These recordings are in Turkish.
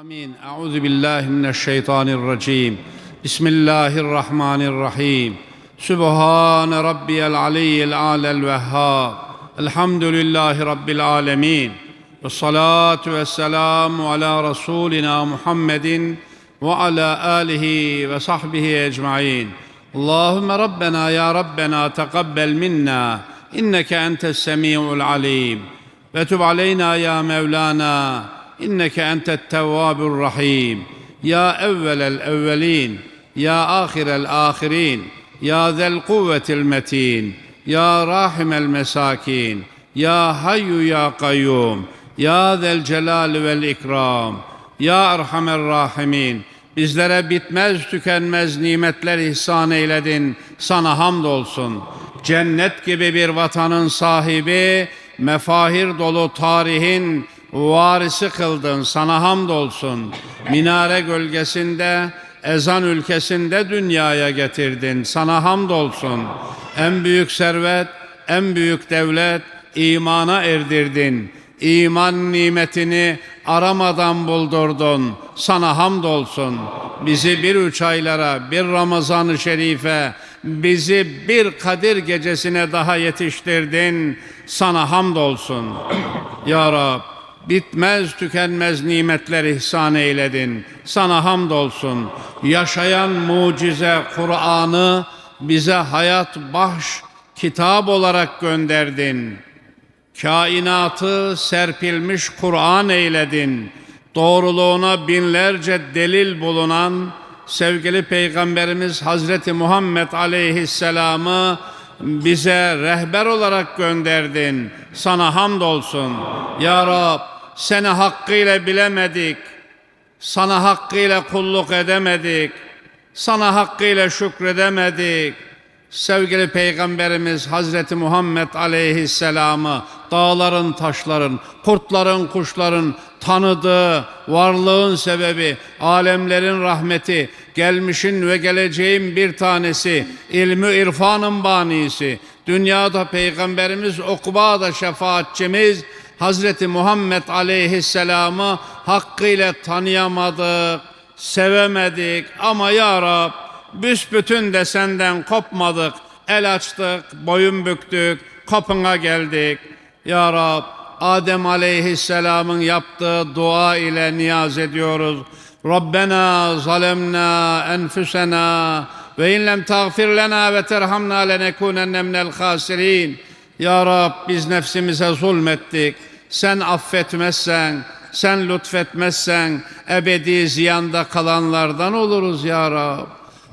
Amin. Euzu billahi mineşşeytanirracim. Bismillahirrahmanirrahim. Sübhan rabbiyal aliyyil alel vehhab. Elhamdülillahi rabbil alamin. Ve salatu vesselamu ala rasulina Muhammedin ve ala alihi ve sahbihi ecmaîn. Allahumme rabbena ya rabbena takabbel minna inneke entes semiul alim. Ve tub aleyna ya Mevlana يا مولانا انك انت التواب الرحيم يا اول الاولين يا اخر الاخرين يا ذا القوه المتين يا راحم المساكين يا حي يا قيوم يا ذا الcelal والاكرام ya erhamer rahimin bizlere bitmez tükenmez nimetler ihsan eyledin sana hamdolsun cennet gibi bir vatanın sahibi mefahir dolu tarihin varisi kıldın sana hamdolsun. Minare gölgesinde, ezan ülkesinde dünyaya getirdin. Sana hamdolsun. En büyük servet, en büyük devlet imana erdirdin. İman nimetini aramadan buldurdun. Sana hamdolsun. Bizi bir üç aylara, bir Ramazan-ı Şerife, bizi bir Kadir gecesine daha yetiştirdin. Sana hamdolsun. ya Rab, bitmez tükenmez nimetler ihsan eyledin. Sana hamdolsun. Yaşayan mucize Kur'an'ı bize hayat bahş kitap olarak gönderdin. Kainatı serpilmiş Kur'an eyledin. Doğruluğuna binlerce delil bulunan sevgili Peygamberimiz Hazreti Muhammed Aleyhisselam'ı bize rehber olarak gönderdin. Sana hamdolsun. Ya Rab seni hakkıyla bilemedik. Sana hakkıyla kulluk edemedik. Sana hakkıyla şükredemedik. Sevgili Peygamberimiz Hazreti Muhammed Aleyhisselam'ı dağların, taşların, kurtların, kuşların tanıdığı varlığın sebebi, alemlerin rahmeti, gelmişin ve geleceğin bir tanesi, ilmi irfanın banisi, dünyada Peygamberimiz, ukbada şefaatçimiz, Hazreti Muhammed Aleyhisselam'ı hakkıyla tanıyamadık, sevemedik ama Ya Rab, büsbütün de senden kopmadık, el açtık, boyun büktük, kapına geldik. Ya Rab, Adem Aleyhisselam'ın yaptığı dua ile niyaz ediyoruz. Rabbena zalemna enfusena ve in lem tağfir lena ve terhamna lenekunenne minel khasirin. Ya Rab biz nefsimize zulmettik. Sen affetmezsen, sen lütfetmezsen ebedi ziyanda kalanlardan oluruz ya Rab.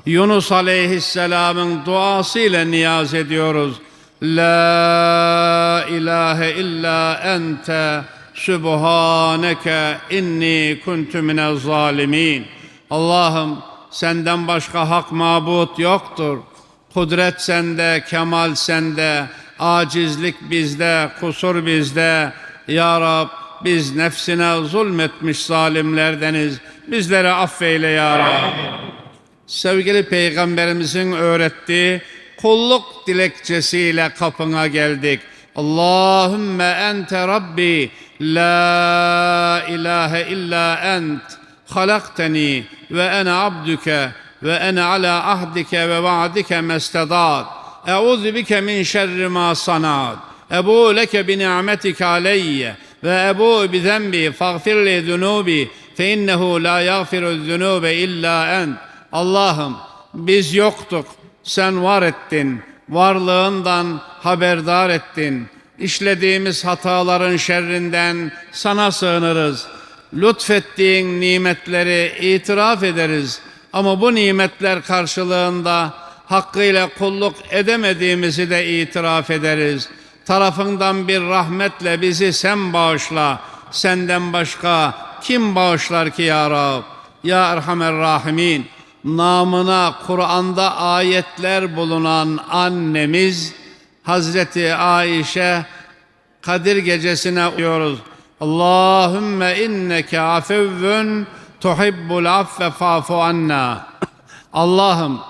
Yunus Aleyhisselam'ın duası ile niyaz ediyoruz. La ilahe illa ente subhaneke inni kuntu minel zalimin. Allah'ım senden başka hak mabut yoktur. Kudret sende, kemal sende, acizlik bizde, kusur bizde. Ya Rab biz nefsine zulmetmiş zalimlerdeniz. Bizleri affeyle ya Rab. Sevgili Peygamberimizin öğrettiği kulluk dilekçesiyle kapına geldik. Allahümme ente Rabbi la ilahe illa ent halakteni ve ene abdüke ve ene ala ahdike ve vaadike mestedat. Euzu bike min şerri ma sanat. Ebu leke bi ni'metike aleyye ve ebu bi zenbi faghfir li zunubi fe innehu la yaghfiru zunube illa ent. Allah'ım biz yoktuk, sen var ettin, varlığından haberdar ettin. İşlediğimiz hataların şerrinden sana sığınırız. Lütfettiğin nimetleri itiraf ederiz. Ama bu nimetler karşılığında hakkıyla kulluk edemediğimizi de itiraf ederiz. Tarafından bir rahmetle bizi sen bağışla. Senden başka kim bağışlar ki ya Rab? Ya Erhamer Rahimin namına Kur'an'da ayetler bulunan annemiz Hazreti Ayşe Kadir gecesine uyuyoruz. Allahümme inneke afevvün tuhibbul affe fa'fu anna. Allah'ım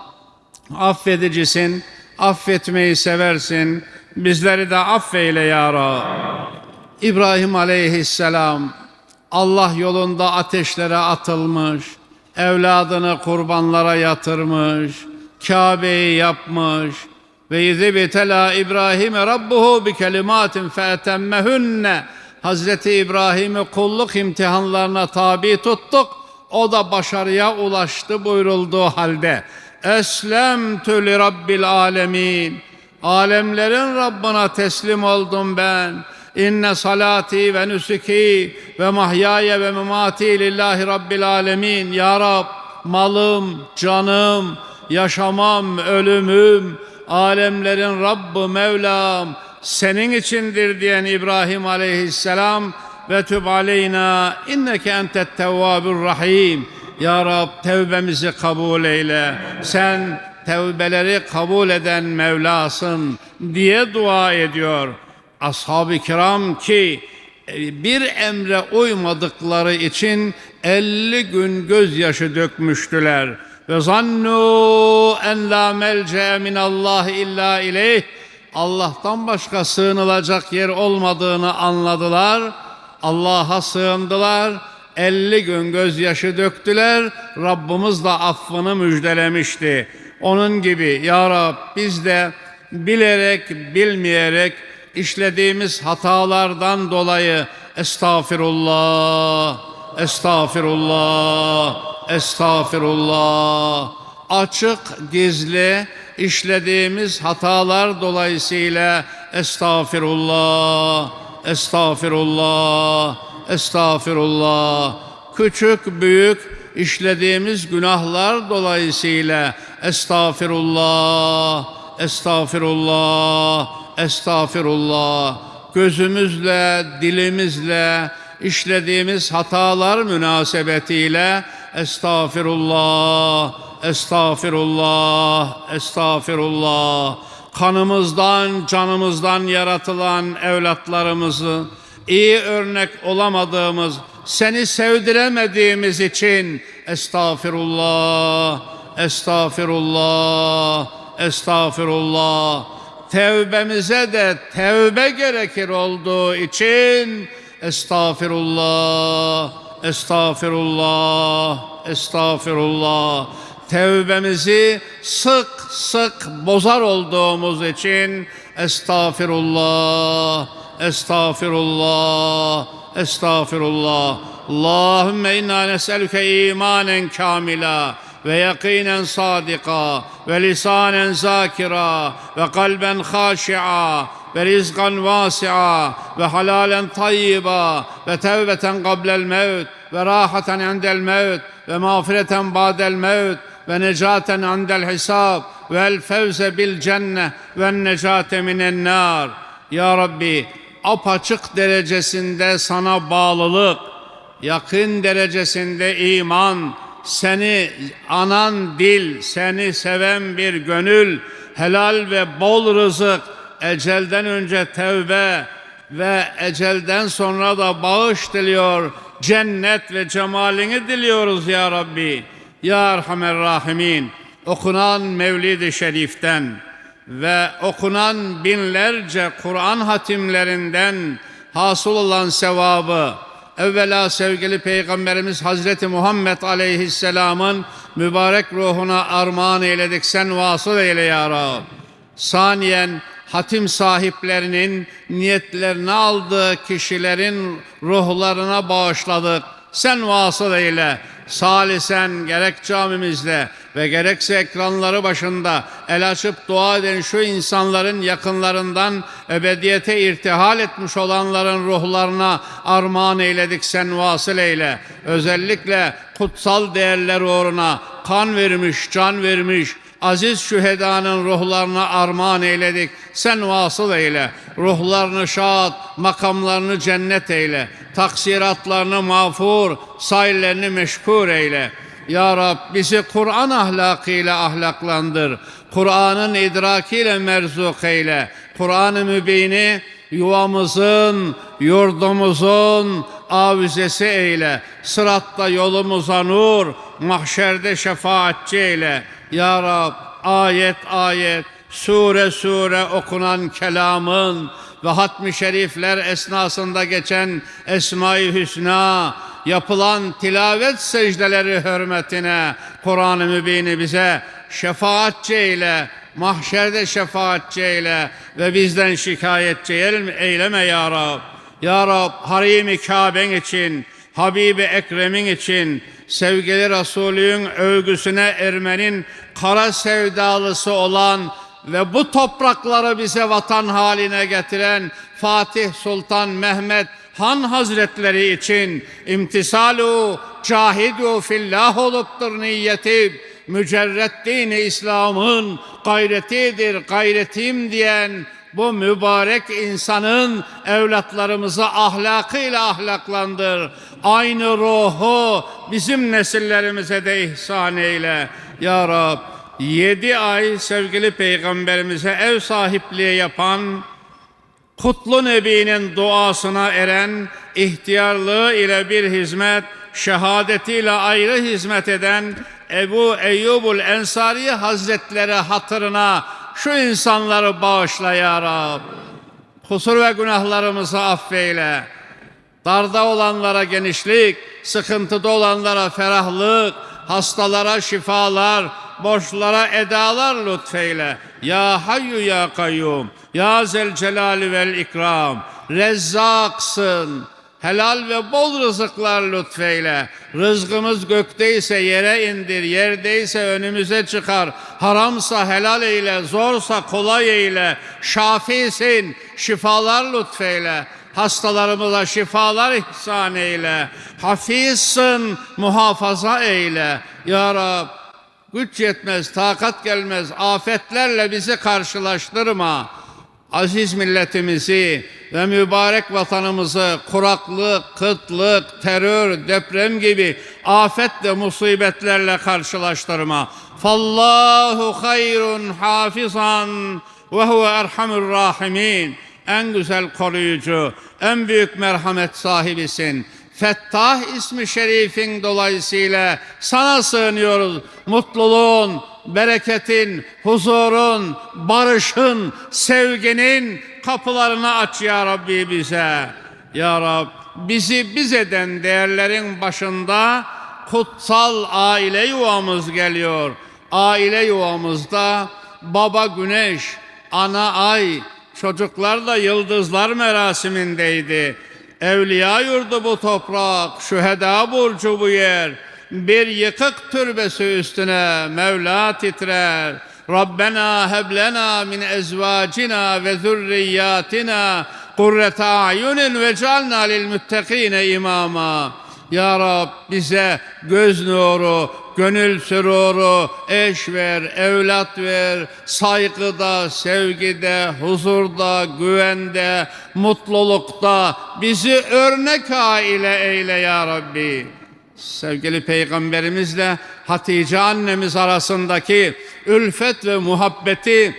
affedicisin, affetmeyi seversin. Bizleri de affeyle ya Rab. İbrahim aleyhisselam Allah yolunda ateşlere atılmış, evladını kurbanlara yatırmış, Kabe'yi yapmış ve yezibetela İbrahim Rabbuhu bi kelimatin feetemmehunne Hazreti İbrahim'i kulluk imtihanlarına tabi tuttuk. O da başarıya ulaştı buyurulduğu halde. Eslemtü li Rabbil alemin. Alemlerin Rabbına teslim oldum ben. İnne salati ve nusuki ve mahyaya ve memati lillahi Rabbil alemin. Ya Rab malım, canım, yaşamam, ölümüm, alemlerin Rabbi Mevlam senin içindir diyen İbrahim aleyhisselam ve tüb aleyna inneke entet tevvabur rahim. Ya Rab tevbemizi kabul eyle. Sen tevbeleri kabul eden Mevlasın diye dua ediyor. Ashab-ı kiram ki e, bir emre uymadıkları için 50 gün gözyaşı dökmüştüler. Ve zannu en la melce min Allah illa ileyh. Allah'tan başka sığınılacak yer olmadığını anladılar. Allah'a sığındılar. 50 gün gözyaşı döktüler. Rabbimiz de affını müjdelemişti. Onun gibi ya Rab biz de bilerek bilmeyerek işlediğimiz hatalardan dolayı estağfirullah, estağfirullah, estağfirullah. Açık, gizli işlediğimiz hatalar dolayısıyla estağfirullah, estağfirullah, estağfirullah. Küçük, büyük işlediğimiz günahlar dolayısıyla estağfirullah, estağfirullah, estağfirullah. Gözümüzle, dilimizle işlediğimiz hatalar münasebetiyle estağfirullah, estağfirullah, estağfirullah. Kanımızdan, canımızdan yaratılan evlatlarımızı iyi örnek olamadığımız, seni sevdiremediğimiz için estağfirullah, estağfirullah, estağfirullah. Tevbemize de tevbe gerekir olduğu için estağfirullah, estağfirullah, estağfirullah. Tevbemizi sık sık bozar olduğumuz için estağfirullah, estağfirullah, estağfirullah. Allahümme inna nes'eluke imanen kamila ve yakinen sadika ve lisanen zakira ve kalben haşi'a ve rizkan vasi'a ve halalen tayyiba ve tevbeten qablel mevt ve rahaten indel mevt ve mağfireten ba'del mevt ve necaten indel hisab ve el fevze bil cenne ve necate minen nar. Ya Rabbi apaçık derecesinde sana bağlılık, yakın derecesinde iman, seni anan dil, seni seven bir gönül, helal ve bol rızık, ecelden önce tevbe ve ecelden sonra da bağış diliyor, cennet ve cemalini diliyoruz ya Rabbi. Ya Erhamer Rahimin, okunan Mevlid-i Şerif'ten ve okunan binlerce Kur'an hatimlerinden hasıl olan sevabı, evvela sevgili Peygamberimiz Hazreti Muhammed Aleyhisselam'ın mübarek ruhuna armağan eyledik. Sen vasıl eyle ya Rab. Saniyen hatim sahiplerinin niyetlerini aldığı kişilerin ruhlarına bağışladık. Sen vasıl eyle. Salisen gerek camimizde ve gerekse ekranları başında el açıp dua eden şu insanların yakınlarından ebediyete irtihal etmiş olanların ruhlarına armağan eyledik sen vasıl eyle. Özellikle kutsal değerler uğruna kan vermiş, can vermiş, aziz şühedanın ruhlarına armağan eyledik. Sen vasıl eyle. Ruhlarını şad, makamlarını cennet eyle. Taksiratlarını mağfur, sahillerini meşkur eyle. Ya Rab bizi Kur'an ahlakıyla ahlaklandır. Kur'an'ın idrakiyle merzuk eyle. Kur'an-ı Mübin'i yuvamızın, yurdumuzun avizesi eyle. Sıratta yolumuza nur, mahşerde şefaatçi eyle. Ya Rab ayet ayet, sure sure okunan kelamın ve hatmi şerifler esnasında geçen Esma-i Hüsna, yapılan tilavet secdeleri hürmetine Kur'an-ı Mübin'i bize şefaatçi eyle, mahşerde şefaatçi eyle ve bizden şikayetçi eyleme ya Rab. Ya Rab Harim-i Kabe'n için, Habibi Ekrem'in için, sevgili Resulü'nün övgüsüne ermenin kara sevdalısı olan ve bu toprakları bize vatan haline getiren Fatih Sultan Mehmet Han Hazretleri için imtisalu cahidu fillah oluptur niyeti mücerret dini İslam'ın gayretidir gayretim diyen bu mübarek insanın evlatlarımızı ahlakıyla ahlaklandır. Aynı ruhu bizim nesillerimize de ihsan eyle. Ya Rab yedi ay sevgili peygamberimize ev sahipliği yapan Kutlu Nebi'nin duasına eren, ihtiyarlığı ile bir hizmet, şehadetiyle ayrı hizmet eden Ebu Eyyubul Ensari Hazretleri hatırına şu insanları bağışla ya Rab. Kusur ve günahlarımızı affeyle. Darda olanlara genişlik, sıkıntıda olanlara ferahlık, hastalara şifalar, borçlara edalar lütfeyle. Ya Hayyu Ya Kayyum, Ya Zel Celali vel İkram, Rezzaksın, helal ve bol rızıklar lütfeyle. Rızkımız gökteyse yere indir, yerdeyse önümüze çıkar. Haramsa helal eyle, zorsa kolay eyle. Şafisin, şifalar lütfeyle. Hastalarımıza şifalar ihsan eyle. Hafizsin, muhafaza eyle. Ya Rab, güç yetmez, takat gelmez, afetlerle bizi karşılaştırma. Aziz milletimizi ve mübarek vatanımızı kuraklık, kıtlık, terör, deprem gibi afet ve musibetlerle karşılaştırma. Fallahu hayrun hafizan ve huve erhamur rahimin. En güzel koruyucu, en büyük merhamet sahibisin. Fettah ismi şerifin dolayısıyla sana sığınıyoruz. Mutluluğun, bereketin, huzurun, barışın, sevginin kapılarını aç ya Rabbi bize. Ya Rab bizi biz eden değerlerin başında kutsal aile yuvamız geliyor. Aile yuvamızda baba güneş, ana ay, çocuklar da yıldızlar merasimindeydi. Evliya yurdu bu toprak, şüheda burcu bu yer. Bir yıkık türbesi üstüne Mevla titrer. Rabbena heblena min ezvacina ve zürriyatina kurrete ayunin ve calna lil müttekine imama. Ya Rab bize göz nuru, gönül süruru, eş ver, evlat ver, saygıda, sevgide, huzurda, güvende, mutlulukta bizi örnek aile eyle ya Rabbi. Sevgili Peygamberimizle Hatice annemiz arasındaki ülfet ve muhabbeti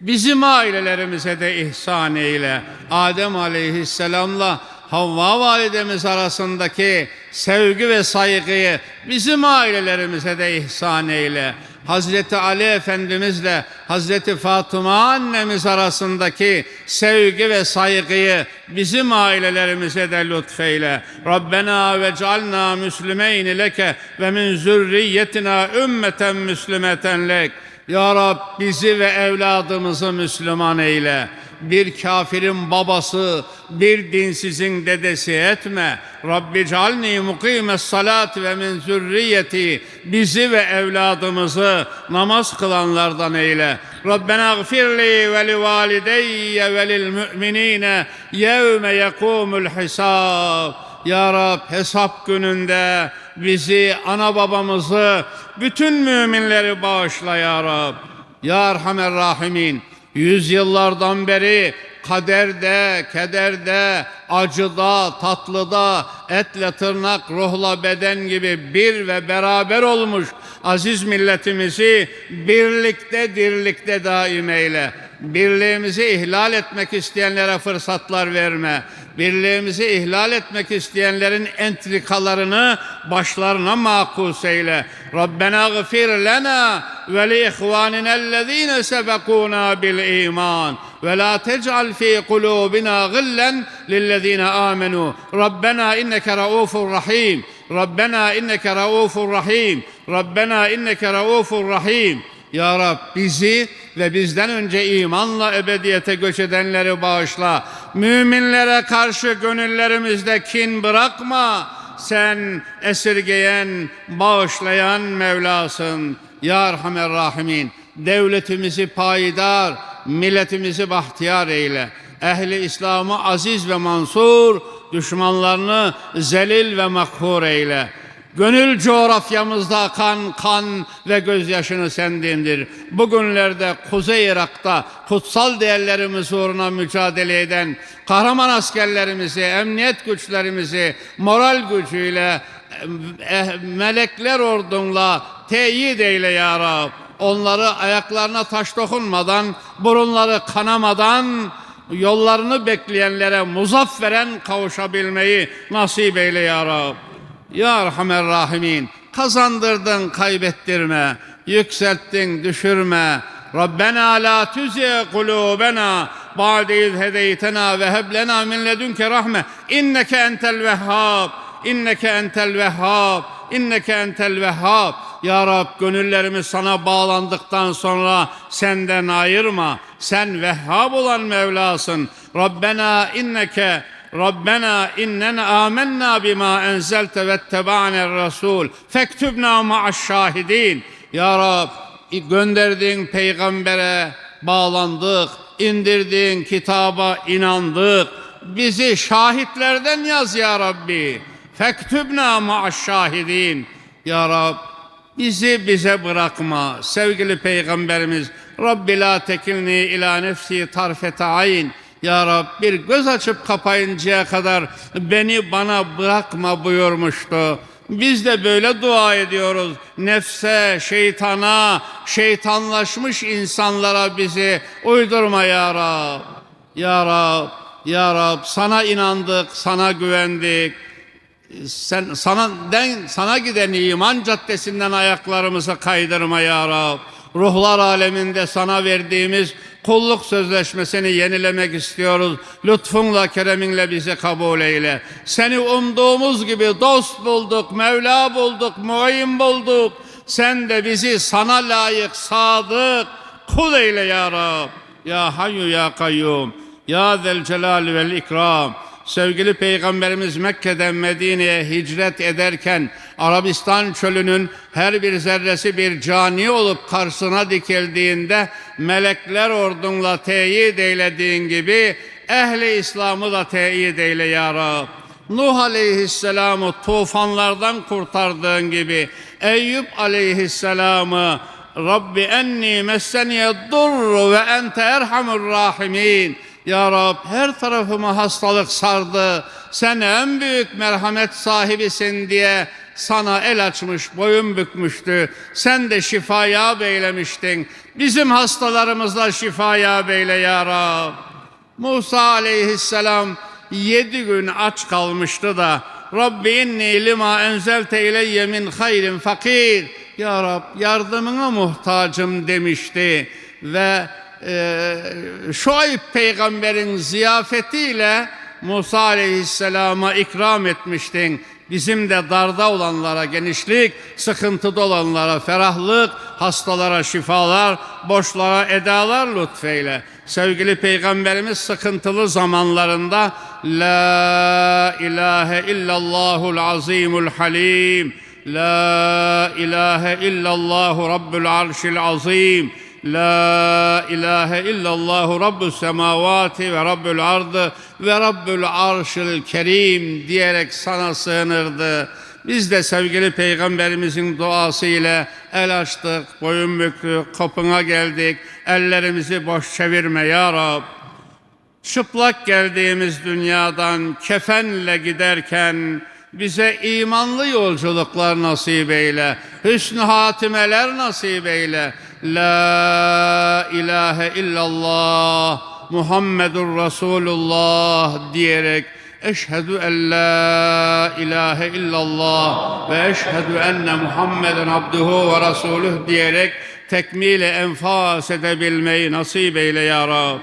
bizim ailelerimize de ihsan eyle. Adem aleyhisselamla Havva validemiz arasındaki sevgi ve saygıyı bizim ailelerimize de ihsan eyle. Hazreti Ali Efendimizle Hazreti Fatıma annemiz arasındaki sevgi ve saygıyı bizim ailelerimize de lütfeyle. Rabbena ve cealna müslimeyni leke ve min zürriyetina ümmeten müslimeten lek. Ya Rab bizi ve evladımızı Müslüman eyle. Bir kafirin babası, bir dinsizin dedesi etme. Rabbi calni mukimes salat ve min zürriyeti. Bizi ve evladımızı namaz kılanlardan eyle. Rabbena gfirli ve li valideyye ve lil müminine yevme yekumul hisab. Ya Rab hesap gününde bizi, ana babamızı, bütün müminleri bağışla Ya Rab. Ya Erhamer Rahimin, yüzyıllardan beri kaderde, kederde, acıda, tatlıda, etle tırnak, ruhla beden gibi bir ve beraber olmuş aziz milletimizi birlikte dirlikte daim eyle. Birliğimizi ihlal etmek isteyenlere fırsatlar verme. Birliğimizi ihlal etmek isteyenlerin entrikalarını başlarına makus eyle. Rabbena gfir lena ve li ihvanina ellezine sebekuna bil iman. Ve la tec'al fi kulubina gillen lillezine amenu. Rabbena inneke raufur rahim. Rabbena inneke raufur rahim. Rabbena inneke raufur rahim. Ya Rab bizi ve bizden önce imanla ebediyete göç edenleri bağışla. Müminlere karşı gönüllerimizde kin bırakma. Sen esirgeyen, bağışlayan Mevlasın. Ya Erhamer Rahimin. Devletimizi payidar, milletimizi bahtiyar eyle. Ehli İslam'ı aziz ve mansur, düşmanlarını zelil ve makhur eyle. Gönül coğrafyamızda akan kan ve gözyaşını sen dindir. Bugünlerde Kuzey Irak'ta kutsal değerlerimiz uğruna mücadele eden kahraman askerlerimizi, emniyet güçlerimizi moral gücüyle, eh, melekler ordunla teyit eyle ya Rab. Onları ayaklarına taş dokunmadan, burunları kanamadan, yollarını bekleyenlere muzafferen kavuşabilmeyi nasip eyle ya Rab. Ya Erhamer Rahimin kazandırdın kaybettirme, yükselttin düşürme. Rabbena la tüzi kulubena ba'de iz hedeytena ve heb lena min ledunke rahme. İnneke entel vehhab inneke entel vehhab inneke entel vehhab. Ya Rab gönüllerimiz sana bağlandıktan sonra senden ayırma. Sen vehhab olan Mevlasın. Rabbena inneke ربنا إننا آمنا بما أنزلت واتبعنا الرسول فاكتبنا مع الشاهدين Ya Rab gönderdiğin peygambere bağlandık, indirdiğin kitaba inandık. Bizi şahitlerden yaz ya Rabbi. Fektübna ma'aş şahidin. Ya Rab bizi bize bırakma. Sevgili peygamberimiz Rabbi la tekilni ila nefsi tarfete ayn. Ya Rab bir göz açıp kapayıncaya kadar beni bana bırakma buyurmuştu. Biz de böyle dua ediyoruz. Nefse, şeytana, şeytanlaşmış insanlara bizi uydurma ya Rab. Ya Rab, ya Rab sana inandık, sana güvendik. Sen sana den, sana giden iman caddesinden ayaklarımızı kaydırma ya Rab. Ruhlar aleminde sana verdiğimiz kulluk sözleşmesini yenilemek istiyoruz. Lütfunla, kereminle bizi kabul eyle. Seni umduğumuz gibi dost bulduk, Mevla bulduk, muayyin bulduk. Sen de bizi sana layık, sadık kul eyle ya Rab. Ya Hayyu ya Kayyum. Ya Zel Celal vel İkram. Sevgili Peygamberimiz Mekke'den Medine'ye hicret ederken Arabistan çölünün her bir zerresi bir cani olup karşısına dikildiğinde melekler ordunla teyit eylediğin gibi ehli İslam'ı da teyit eyle ya Rab. Nuh aleyhisselamı tufanlardan kurtardığın gibi Eyüp aleyhisselamı Rabbi enni messeniye durru ve ente erhamur rahimin. Ya Rab her tarafımı hastalık sardı. Sen en büyük merhamet sahibisin diye sana el açmış, boyun bükmüştü. Sen de şifaya beylemiştin. Bizim hastalarımızla şifaya beyle ya Rab. Musa aleyhisselam yedi gün aç kalmıştı da Rabbi inni lima enzelte ileyye min hayrin fakir. Ya Rab yardımına muhtacım demişti ve e, Şuayb peygamberin ziyafetiyle Musa aleyhisselama ikram etmiştin. Bizim de darda olanlara genişlik, sıkıntıda olanlara ferahlık, hastalara şifalar, boşlara edalar lütfeyle. Sevgili Peygamberimiz sıkıntılı zamanlarında La ilahe illallahul azimul halim La ilahe illallahu rabbul arşil azim La ilahe illallahu rabbus semavati ve rabbul ardı ve rabbul arşil kerim diyerek sana sığınırdı. Biz de sevgili peygamberimizin duası ile el açtık, boyun büktük, kapına geldik. Ellerimizi boş çevirme ya Rab. Çıplak geldiğimiz dünyadan kefenle giderken bize imanlı yolculuklar nasip eyle. Hüsnü hatimeler nasip eyle. La ilahe illallah Muhammedur Resulullah diyerek Eşhedü en la ilahe illallah ve eşhedü enne Muhammeden abduhu ve resuluh diyerek tekmile enfas edebilmeyi nasip eyle ya Rab.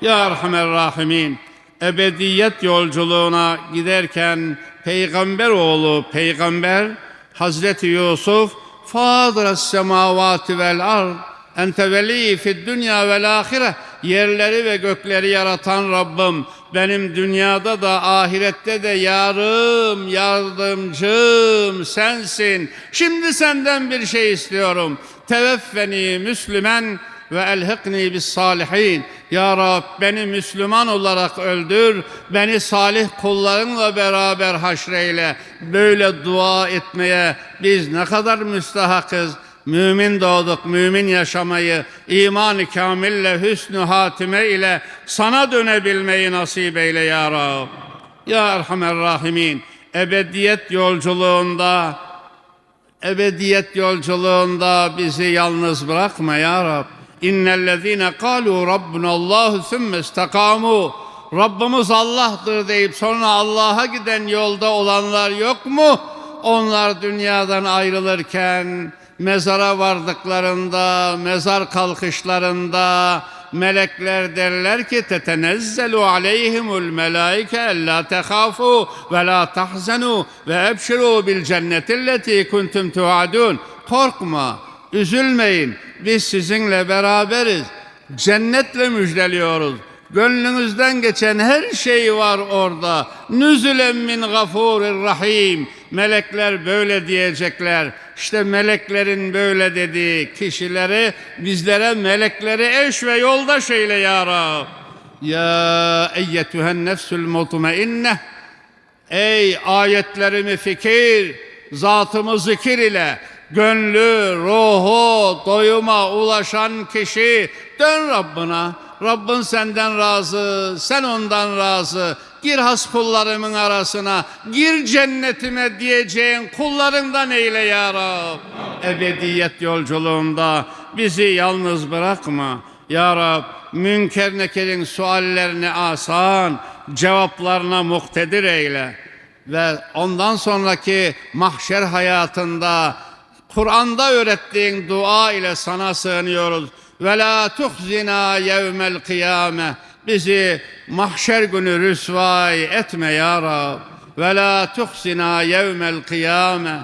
Ya Erhamer Rahimin ebediyet yolculuğuna giderken peygamber oğlu peygamber Hazreti Yusuf Fadır semavati vel ard Ente veli fid dünya vel ahire Yerleri ve gökleri yaratan Rabbim benim dünyada da ahirette de yarım, yardımcım sensin. Şimdi senden bir şey istiyorum. Teveffeni Müslümen ve elhikni bis salihin. Ya Rab beni Müslüman olarak öldür, beni salih kullarınla beraber haşreyle. Böyle dua etmeye biz ne kadar müstahakız. Mümin doğduk, mümin yaşamayı, iman-ı kamille, hüsnü hatime ile sana dönebilmeyi nasip eyle ya Rab. Ya Erhamer Rahimin, ebediyet yolculuğunda, ebediyet yolculuğunda bizi yalnız bırakma ya Rab. İnnellezîne kâlû rabbunallâhu sümme istekâmû. Rabbimiz Allah'tır deyip sonra Allah'a giden yolda olanlar yok mu? Onlar dünyadan ayrılırken mezara vardıklarında, mezar kalkışlarında melekler derler ki tetenezzelu aleyhimul melaike ella tehafu ve la tahzenu ve ebşiru bil cennetilleti kuntum tuadun. Korkma, üzülmeyin. Biz sizinle beraberiz. Cennetle müjdeliyoruz. Gönlünüzden geçen her şey var orada. Nüzülen min gafurir rahim. Melekler böyle diyecekler. İşte meleklerin böyle dediği kişileri bizlere melekleri eş ve yoldaş eyle ya Rab. Ya eyyetühen nefsül mutmainneh. Ey ayetlerimi fikir, zatımı zikir ile gönlü, ruhu, doyuma ulaşan kişi dön Rabbına. Rabbin senden razı, sen ondan razı. Gir has kullarımın arasına, gir cennetime diyeceğin kullarından eyle ya Rab. Ebediyet yolculuğunda bizi yalnız bırakma. Ya Rab, münker nekerin suallerini asan, cevaplarına muktedir eyle. Ve ondan sonraki mahşer hayatında Kur'an'da öğrettiğin dua ile sana sığınıyoruz. Ve la tuhzina yevmel kıyame. Bizi mahşer günü rüsvay etme ya Rab. Ve la tuhzina yevmel kıyame.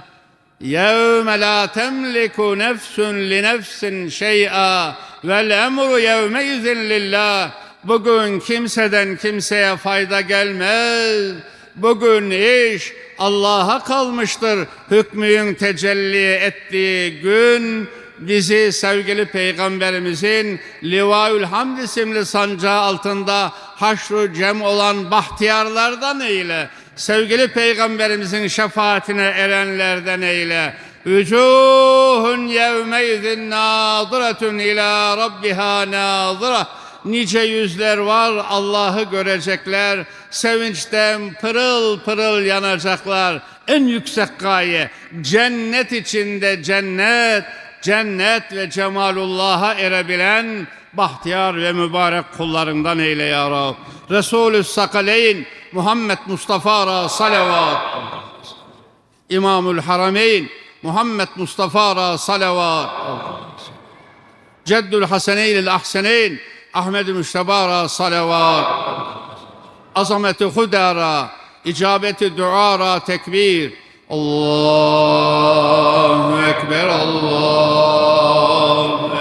Yevme la temliku nefsun li nefsin şey'a vel emru yevme izin lillah. Bugün kimseden kimseye fayda gelmez. Bugün iş Allah'a kalmıştır. Hükmün tecelli ettiği gün bizi sevgili peygamberimizin Livaül Hamd isimli sancağı altında haşru cem olan bahtiyarlardan eyle. Sevgili peygamberimizin şefaatine erenlerden eyle. Vücuhun yevmeydin nâziretun ila rabbiha nâzire. Nice yüzler var Allah'ı görecekler. Sevinçten pırıl pırıl yanacaklar. En yüksek gaye cennet içinde cennet, cennet ve cemalullah'a erebilen bahtiyar ve mübarek kullarından eyle ya Rab. Resulü Sakaleyn Muhammed Mustafa Ra salavat. İmamül Harameyn Muhammed Mustafa Ra salavat. Ceddül Haseneyn Ahseneyn Ahmed Müşteba Ra salavat. Azameti Huda Ra icabeti dua Ra tekbir. Allahu Ekber, Allahu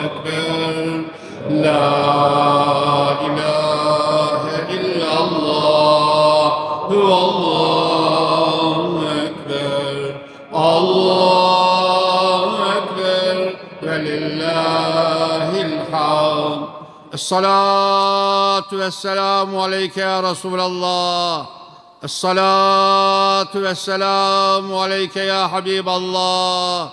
Ekber. La Esselatu vesselamu aleyke ya Resulallah. Esselatu vesselamu aleyke ya Habiballah.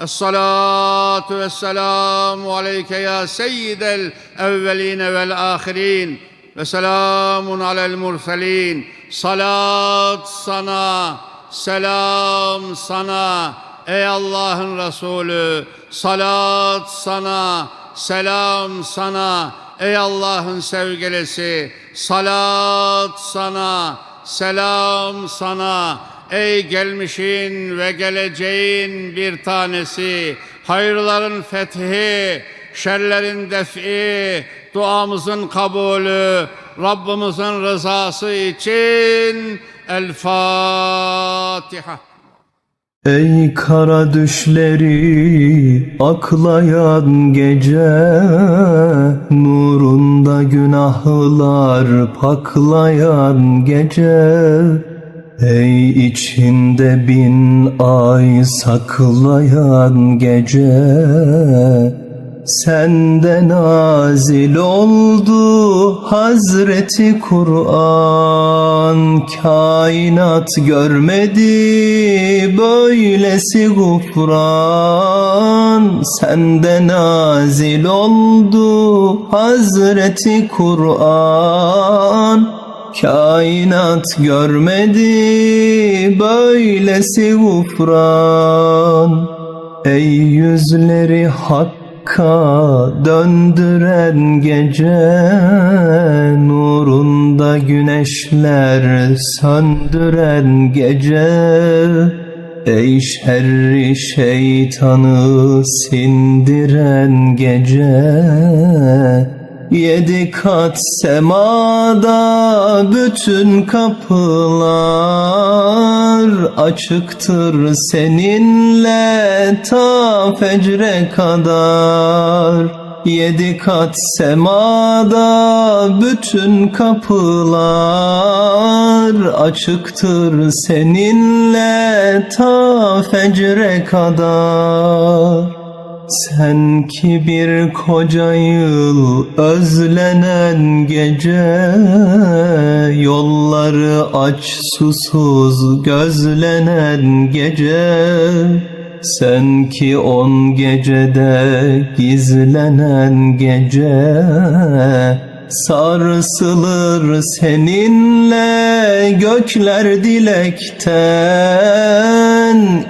Esselatu vesselamu aleyke ya Seyyidel evveline vel ahirin. Ve selamun alel murselin. Salat sana, selam sana. Ey Allah'ın Resulü, salat sana, selam sana ey Allah'ın sevgilisi salat sana selam sana ey gelmişin ve geleceğin bir tanesi hayırların fethi şerlerin defi duamızın kabulü Rabbimizin rızası için El Fatiha. Ey kara düşleri aklayan gece Nurunda günahlar paklayan gece. Ey içinde bin ay saklayan gece Sende nazil oldu Hazreti Kur'an. Kainat görmedi böylesi gufran. Sende nazil oldu Hazreti Kur'an. Kainat görmedi böylesi gufran. Ey yüzleri hakka döndüren gece Nurunda güneşler söndüren gece. Ey şerri şeytanı sindiren gece. Yedi kat semada bütün kapılar açıktır seninle ta fecre kadar. Yedi kat semada bütün kapılar açıktır seninle ta fecre kadar. Sen ki bir koca yıl özlenen gece Yolları aç susuz gözlenen gece. Sen ki on gecede gizlenen gece Sarsılır seninle gökler dilekten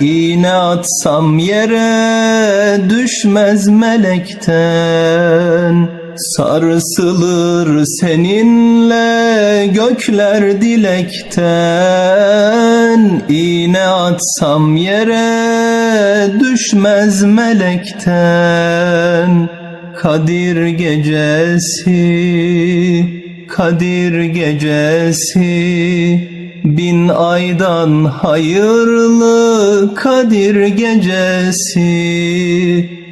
İğne atsam yere düşmez melekten. Sarsılır seninle gökler dilekten. İğne atsam yere düşmez melekten. Kadir gecesi, Kadir gecesi Bin aydan hayırlı Kadir gecesi.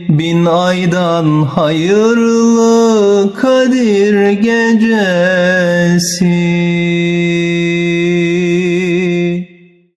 Bin aydan hayırlı Kadir gecesi